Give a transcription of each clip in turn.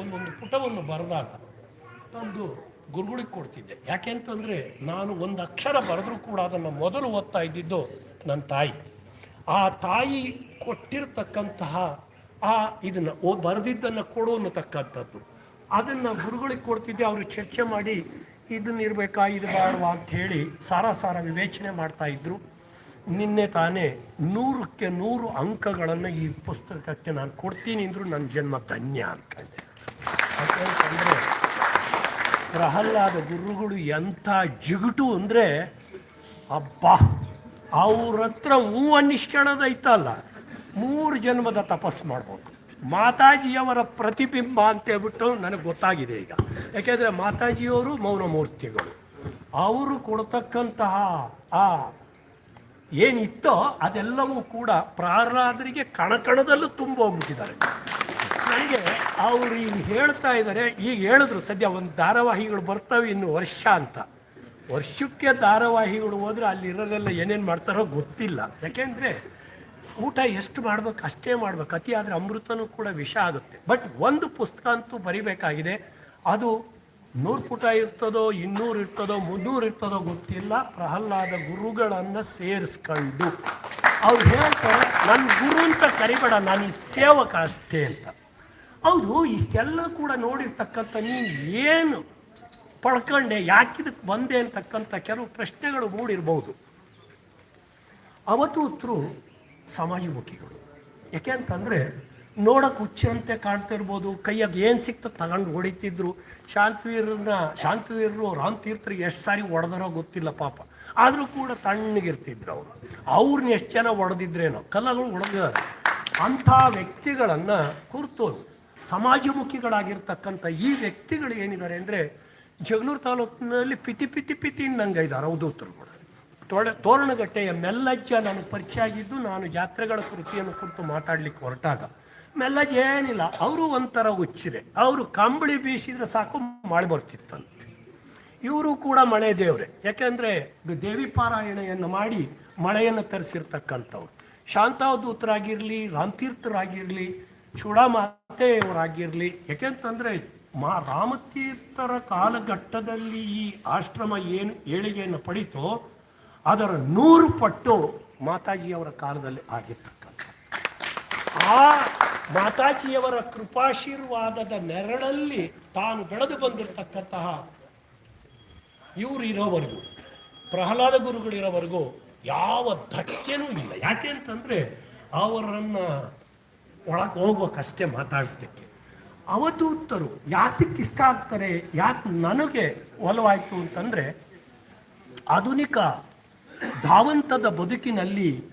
ಒಂದೊಂದು ಪುಟವನ್ನು ಬರೆದಾಗ ಒಂದು ಗುರುಗಳಿಗೆ ಕೊಡ್ತಿದ್ದೆ. ಯಾಕೆ ಅಂತಂದರೆ ನಾನು ಒಂದು ಅಕ್ಷರ ಬರೆದ್ರೂ ಕೂಡ ಅದನ್ನು ಮೊದಲು ಓದ್ತಾ ಇದ್ದಿದ್ದು ನನ್ನ ತಾಯಿ. ಆ ತಾಯಿ ಕೊಟ್ಟಿರ್ತಕ್ಕಂತಹ ಆ ಇದನ್ನು ಓ ಬರೆದಿದ್ದನ್ನು ಕೊಡು ಅನ್ನತಕ್ಕಂಥದ್ದು. ಅದನ್ನು ಗುರುಗಳಿಗೆ ಕೊಡ್ತಿದ್ದೆ, ಅವರು ಚರ್ಚೆ ಮಾಡಿ ಇದನ್ನ ಇರಬೇಕಾ, ಇದು ಬಾಡವಾ ಅಂತ ಹೇಳಿ ಸಾರ ಸಾರ ವಿವೇಚನೆ ಮಾಡ್ತಾ ಇದ್ದರು ನಿನ್ನೆ ತಾನೇ ನೂರಕ್ಕೆ ನೂರು ಅಂಕಗಳನ್ನು ಈ ಪುಸ್ತಕಕ್ಕೆ ನಾನು ಕೊಡ್ತೀನಿ ಅಂದ್ರು ನನ್ನ ಜನ್ಮ ಧನ್ಯ ಅನ್ಕೊಂಡೆ. ಯಾಕೆಂತಂದರೆ ಪ್ರಹ್ಲಾದ ಗುರುಗಳು ಎಂಥ ಜಿಗುಟು ಅಂದರೆ, ಅಬ್ಬ, ಅವ್ರ ಹತ್ರ ಹೂ ಅನ್ನಿಸ್ಕೊಳ್ಳೋದೈತಲ್ಲ ಮೂರು ಜನ್ಮದ ತಪಸ್ಸು ಮಾಡ್ಬೋದು. ಮಾತಾಜಿಯವರ ಪ್ರತಿಬಿಂಬ ಅಂತ ಹೇಳ್ಬಿಟ್ಟು ನನಗೆ ಗೊತ್ತಾಗಿದೆ ಈಗ. ಯಾಕೆಂದರೆ ಮಾತಾಜಿಯವರು ಮೌನಮೂರ್ತಿಗಳು. ಅವರು ಕೊಡ್ತಕ್ಕಂತಹ ಆ ಏನಿತ್ತೋ ಅದೆಲ್ಲವೂ ಕೂಡ ಪ್ರಹ್ಲಾದರಿಗೆ ಕಣಕಣದಲ್ಲೂ ತುಂಬ ಹೋಗ್ಬಿಟ್ಟಿದ್ದಾರೆ ನನಗೆ ಅವರು ಈಗ ಹೇಳ್ತಾ ಇದ್ದಾರೆ, ಈಗ ಹೇಳಿದ್ರು, ಸದ್ಯ ಒಂದು ಧಾರಾವಾಹಿಗಳು ಬರ್ತವೆ ಇನ್ನು ವರ್ಷ ಅಂತ. ವರ್ಷಕ್ಕೆ ಧಾರಾವಾಹಿಗಳು ಹೋದ್ರೆ ಅಲ್ಲಿರೋರೆಲ್ಲ ಏನೇನು ಮಾಡ್ತಾರೋ ಗೊತ್ತಿಲ್ಲ. ಯಾಕೆಂದರೆ ಊಟ ಎಷ್ಟು ಮಾಡ್ಬೇಕು, ಅಷ್ಟೇ ಮಾಡ್ಬೇಕು. ಅತಿ ಆದರೆ ಅಮೃತನೂ ಕೂಡ ವಿಷ ಆಗುತ್ತೆ. ಬಟ್ ಒಂದು ಪುಸ್ತಕ ಅಂತೂ ಬರಿಬೇಕಾಗಿದೆ. ಅದು ನೂರು ಪುಟ ಇರ್ತದೋ, ಇನ್ನೂರು ಇರ್ತದೋ, ಮುನ್ನೂರು ಇರ್ತದೋ ಗೊತ್ತಿಲ್ಲ. ಪ್ರಹ್ಲಾದ ಗುರುಗಳನ್ನು ಸೇರಿಸ್ಕೊಂಡು. ಅವ್ರು ಹೇಳ್ತಾರೆ ನನ್ನ ಗುರು ಅಂತ ಕರಿಬೇಡ, ನಾನು ಸೇವಕ ಅಷ್ಟೇ ಅಂತ. ಹೌದು, ಇಷ್ಟೆಲ್ಲ ಕೂಡ ನೋಡಿರ್ತಕ್ಕಂಥ ನೀನು ಏನು ಪಡ್ಕೊಂಡೆ ಯಾಕಿದಕ್ಕೆ ಬಂದೆ ಅಂತಕ್ಕಂಥ ಕೆಲವು ಪ್ರಶ್ನೆಗಳು ಮೂಡಿರ್ಬೋದು. ಅವಧೂತರು ಸಮಾಜಮುಖಿಗಳು. ಯಾಕೆ ಅಂತಂದರೆ ನೋಡಕ್ಕೆ ಹುಚ್ಚರಂತೆ ಕಾಣ್ತಾ ಇರ್ಬೋದು, ಕೈಯಾಗ ಏನು ಸಿಕ್ತ ತಗೊಂಡು ಹೊಡಿತಿದ್ರು. ಶಾಂತವೀರನ್ನ ಶಾಂತವೀರರು ರಾಮತೀರ್ಥರಿಗೆ ಎಷ್ಟು ಸಾರಿ ಹೊಡೆದರೋ ಗೊತ್ತಿಲ್ಲ ಪಾಪ. ಆದರೂ ಕೂಡ ತಣ್ಣಗಿರ್ತಿದ್ರು ಅವರು. ಅವ್ರನ್ನ ಎಷ್ಟು ಜನ ಒಡೆದಿದ್ರೇನೋ ಕಲ್ಲಗಳು ಹೊಡೆದಿದ್ದಾರೆ. ಅಂಥ ವ್ಯಕ್ತಿಗಳನ್ನು ಕುರಿತು ಸಮಾಜಮುಖಿಗಳಾಗಿರ್ತಕ್ಕಂಥ ಈ ವ್ಯಕ್ತಿಗಳು ಏನಿದ್ದಾರೆ ಅಂದರೆ ಜಗಳೂರು ತಾಲೂಕಿನಲ್ಲಿ ಪಿತಿ ಪಿತಿ ಪಿತಿ ಇದ್ದಾರೆ ಕೂಡ ತೋಳ, ತೋರಣಗಟ್ಟೆಯ ಮೆಲ್ಲಜ್ಜ ನಾನು ಪರಿಚಯ ಆಗಿದ್ದು ನಾನು ಜಾತ್ರೆಗಳ ಕೃತಿಯನ್ನು ಕುರಿತು ಮಾತಾಡಲಿಕ್ಕೆ ಹೊರಟಾಗ. ಮೆಲ್ಲಜ್ಜ ಏನಿಲ್ಲ, ಅವರು ಒಂಥರ ಹುಚ್ಚಿದೆ. ಅವರು ಕಂಬಳಿ ಬೀಸಿದ್ರೆ ಸಾಕು ಮಳೆ ಬರ್ತಿತ್ತಂತೆ. ಇವರು ಕೂಡ ಮಳೆ ದೇವರೇ. ಯಾಕೆಂದರೆ ದೇವಿ ಪಾರಾಯಣೆಯನ್ನು ಮಾಡಿ ಮಳೆಯನ್ನು ತರಿಸಿರ್ತಕ್ಕಂಥವ್ರು. ಶಾಂತಾವಧೂತರಾಗಿರಲಿ, ರಾಮತೀರ್ಥರಾಗಿರಲಿ ಚೂಡಾಮಾತೆಯವರಾಗಿರಲಿ ಯಾಕೆಂತಂದರೆ ಮಾ ರಾಮತೀರ್ಥರ ಕಾಲಘಟ್ಟದಲ್ಲಿ ಈ ಆಶ್ರಮ ಏನು ಏಳಿಗೆಯನ್ನು ಪಡೀತೋ ಅದರ ನೂರು ಪಟ್ಟು ಮಾತಾಜಿಯವರ ಕಾಲದಲ್ಲಿ ಆಗಿರ್ತಕ್ಕಂಥ ಆ ಮಾತಾಜಿಯವರ ಕೃಪಾಶೀರ್ವಾದದ ನೆರಳಲ್ಲಿ ತಾನು ಬೆಳೆದು ಬಂದಿರತಕ್ಕಂತಹ ಇವರು ಇರೋವರೆಗೂ ಪ್ರಹ್ಲಾದ ಗುರುಗಳಿರೋವರೆಗೂ ಯಾವ ಧಕ್ಕೆನೂ ಇಲ್ಲ. ಯಾಕೆ ಅಂತಂದರೆ ಅವರನ್ನು ಒಳಗೆ ಹೋಗ್ಬೇಕಷ್ಟೇ ಮಾತಾಡಿಸ್ಲಿಕ್ಕೆ. ಅವಧೂತರು ಯಾತಕ್ಕೆ ಇಷ್ಟ ಆಗ್ತಾರೆ, ಯಾಕೆ ನನಗೆ ಒಲವಾಯಿತು ಅಂತಂದರೆ, ಆಧುನಿಕ ಧಾವಂತದ ಬದುಕಿನಲ್ಲಿ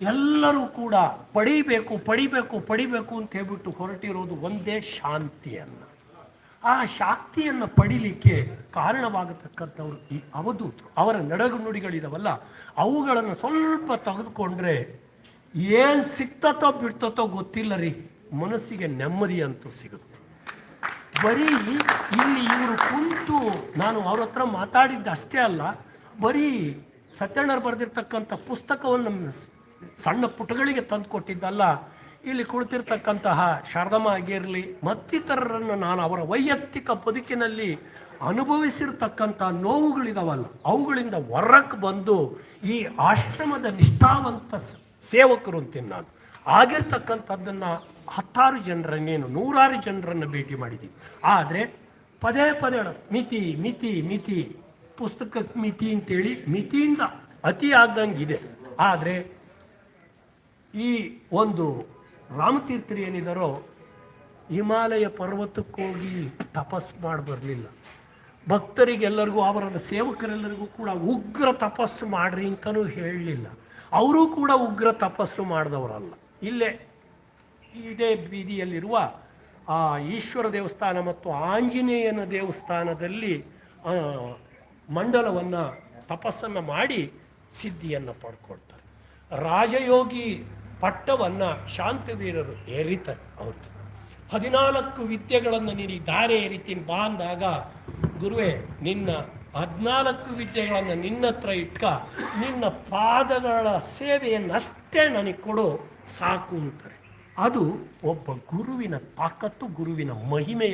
ಎಲ್ಲರೂ ಕೂಡ ಪಡಿಬೇಕು ಪಡಿಬೇಕು ಪಡಿಬೇಕು ಅಂತ ಹೇಳ್ಬಿಟ್ಟು ಹೊರಟಿರೋದು ಒಂದೇ ಶಾಂತಿಯನ್ನು. ಆ ಶಾಂತಿಯನ್ನು ಪಡಿಲಿಕ್ಕೆ ಕಾರಣವಾಗತಕ್ಕಂಥವ್ರು ಈ ಅವಧೂತರು. ಅವರ ನಡಗು ನುಡಿಗಳಿದಾವಲ್ಲ ಅವುಗಳನ್ನು ಸ್ವಲ್ಪ ತೆಗೆದುಕೊಂಡ್ರೆ ಏನು ಸಿಕ್ತತೋ ಬಿಡ್ತತೋ ಗೊತ್ತಿಲ್ಲ ರೀ ಮನಸ್ಸಿಗೆ ನೆಮ್ಮದಿ ಅಂತೂ ಸಿಗುತ್ತೆ. ಬರೀ ಇಲ್ಲಿ ಇವರು ಕುಂತು ನಾನು ಅವ್ರ ಹತ್ರ ಮಾತಾಡಿದ್ದು ಅಷ್ಟೇ ಅಲ್ಲ, ಬರೀ ಸತ್ಯಣ್ಣರು ಬರೆದಿರ್ತಕ್ಕಂಥ ಪುಸ್ತಕವನ್ನು ಸಣ್ಣ ಪುಟಗಳಿಗೆ ತಂದು ಕೊಟ್ಟಿದ್ದಲ್ಲ ಇಲ್ಲಿ ಕುಳಿತಿರ್ತಕ್ಕಂತಹ ಶಾರದಮ್ಮ ಆಗಿರಲಿ, ಮತ್ತಿತರರನ್ನು ನಾನು ಅವರ ವೈಯಕ್ತಿಕ ಬದುಕಿನಲ್ಲಿ ಅನುಭವಿಸಿರ್ತಕ್ಕಂಥ ನೋವುಗಳಿದಾವಲ್ಲ, ಅವುಗಳಿಂದ ಹೊರಕ್ಕೆ ಬಂದು ಈ ಆಶ್ರಮದ ನಿಷ್ಠಾವಂತ ಸೇವಕರು ಅಂತೀನಿ ನಾನು. ಆಗಿರ್ತಕ್ಕಂಥದ್ದನ್ನು ಹತ್ತಾರು ಜನರನ್ನೇನು, ನೂರಾರು ಜನರನ್ನು ಭೇಟಿ ಮಾಡಿದ್ದೀನಿ ಆದರೆ ಪದೇ ಪದೇ ಮಿತಿ ಮಿತಿ ಮಿತಿ ಪುಸ್ತಕಕ್ಕೆ ಮಿತಿ ಅಂತೇಳಿ ಮಿತಿಯಿಂದ ಅತಿ ಇದೆ. ಆದರೆ ಈ ಒಂದು ರಾಮತೀರ್ಥರು ಏನಿದಾರೋ ಹಿಮಾಲಯ ಪರ್ವತಕ್ಕೋಗಿ ತಪಸ್ ಮಾಡಿ ಬರಲಿಲ್ಲ. ಭಕ್ತರಿಗೆಲ್ಲರಿಗೂ, ಅವರ ಸೇವಕರೆಲ್ಲರಿಗೂ ಕೂಡ ಉಗ್ರ ತಪಸ್ಸು ಮಾಡ್ರಿ ಅಂತಲೂ ಹೇಳಲಿಲ್ಲ. ಅವರೂ ಕೂಡ ಉಗ್ರ ತಪಸ್ಸು ಮಾಡಿದವರಲ್ಲ. ಇಲ್ಲೇ ಇದೇ ಬೀದಿಯಲ್ಲಿರುವ ಆ ಈಶ್ವರ ದೇವಸ್ಥಾನ ಮತ್ತು ಆಂಜನೇಯನ ದೇವಸ್ಥಾನದಲ್ಲಿ ಮಂಡಲವನ್ನು ತಪಸ್ಸನ್ನು ಮಾಡಿ ಸಿದ್ಧಿಯನ್ನು ಪಡ್ಕೊಳ್ತಾರೆ. ರಾಜಯೋಗಿ ಪಟ್ಟವನ್ನು ಶಾಂತವೀರರು ಏರಿತಾರೆ ಅವ್ರಿಗೆ ಹದಿನಾಲ್ಕು ವಿದ್ಯೆಗಳನ್ನು ನೀನು ದಾರೆ ಏರಿತೀನಿ, ಬಾ ಅಂದಾಗ, ಗುರುವೇ, ನಿನ್ನ ಹದಿನಾಲ್ಕು ವಿದ್ಯೆಗಳನ್ನು ನಿನ್ನ ಹತ್ರ ಇಟ್ಕ, ನಿನ್ನ ಪಾದಗಳ ಸೇವೆಯನ್ನಷ್ಟೇ ನನಗೆ ಕೊಡು, ಸಾಕು ಅಂತಾರೆ. ಅದು ಒಬ್ಬ ಗುರುವಿನ ತಾಕತ್ತು, ಗುರುವಿನ ಮಹಿಮೆ